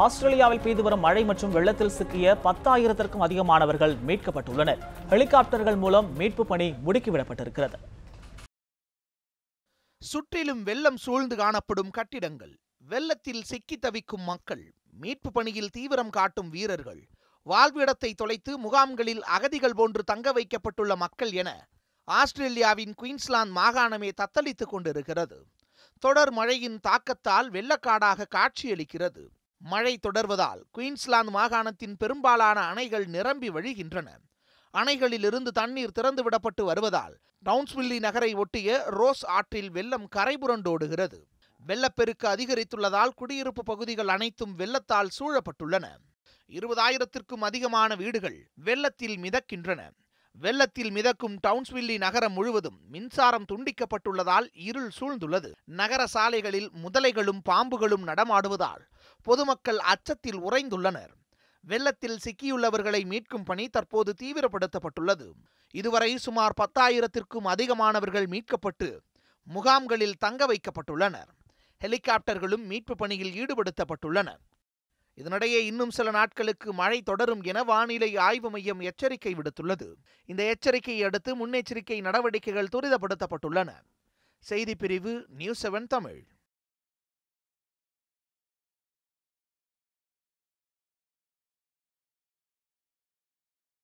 ஆஸ்திரேலியாவில் பெய்து வரும் மழை மற்றும் வெள்ளத்தில் சிக்கிய பத்தாயிரத்திற்கும் அதிகமானவர்கள் மீட்கப்பட்டுள்ளனர். ஹெலிகாப்டர்கள் மூலம் மீட்பு பணி முடுக்கிவிடப்பட்டிருக்கிறது. சுற்றிலும் வெள்ளம் சூழ்ந்து காணப்படும் கட்டிடங்கள். வெள்ளத்தில் சிக்கி தவிக்கும் மக்கள் மீட்பு பணியில் தீவிரம் காட்டும் வீரர்கள் வாழ்விடத்தை தொலைத்து முகாம்களில் அகதிகள் போன்று தங்க வைக்கப்பட்டுள்ள மக்கள் என ஆஸ்திரேலியாவின் குயின்ஸ்லாந்து மாகாணமே தத்தளித்துக் கொண்டிருக்கிறது. தொடர் மழையின் தாக்கத்தால் வெள்ளக்காடாக காட்சியளிக்கிறது. மழை தொடர்வதால் குயின்ஸ்லாந்து மாகாணத்தின் பெரும்பாலான அணைகள் நிரம்பி வழிகின்றன. அணைகளிலிருந்து தண்ணீர் திறந்து விடப்பட்டு வருவதால் டவுன்ஸ்வில்லி நகரை ஒட்டிய ரோஸ் ஆற்றில் வெள்ளம் கரைபுரண்டோடுகிறது. வெள்ளப்பெருக்கு அதிகரித்துள்ளதால் குடியிருப்பு பகுதிகள் அனைத்தும் வெள்ளத்தால் சூழப்பட்டுள்ளன. இருபதாயிரத்திற்கும் அதிகமான வீடுகள் வெள்ளத்தில் மிதக்கின்றன. வெள்ளத்தில் மிதக்கும் டவுன்ஸ்வில்லி நகரம் முழுவதும் மின்சாரம் துண்டிக்கப்பட்டுள்ளதால் இருள் சூழ்ந்துள்ளது. நகர சாலைகளில் முதலைகளும் பாம்புகளும் நடமாடுவதால் பொதுமக்கள் அச்சத்தில் உறைந்துள்ளனர். வெள்ளத்தில் சிக்கியுள்ளவர்களை மீட்கும் பணி தற்போது தீவிரப்படுத்தப்பட்டுள்ளது. இதுவரை சுமார் பத்தாயிரத்திற்கும் அதிகமானவர்கள் மீட்கப்பட்டு முகாம்களில் தங்க வைக்கப்பட்டுள்ளனர். ஹெலிகாப்டர்களும் மீட்பு பணியில் ஈடுபடுத்தப்பட்டுள்ளன இதனிடையே இன்னும் சில நாட்களுக்கு மழை தொடரும் என வானிலை ஆய்வு மையம் எச்சரிக்கை விடுத்துள்ளது. இந்த எச்சரிக்கையை அடுத்து முன்னெச்சரிக்கை நடவடிக்கைகள் துரிதப்படுத்தப்பட்டுள்ளன. செய்திப்பிரிவு நியூஸ் செவன் தமிழ்.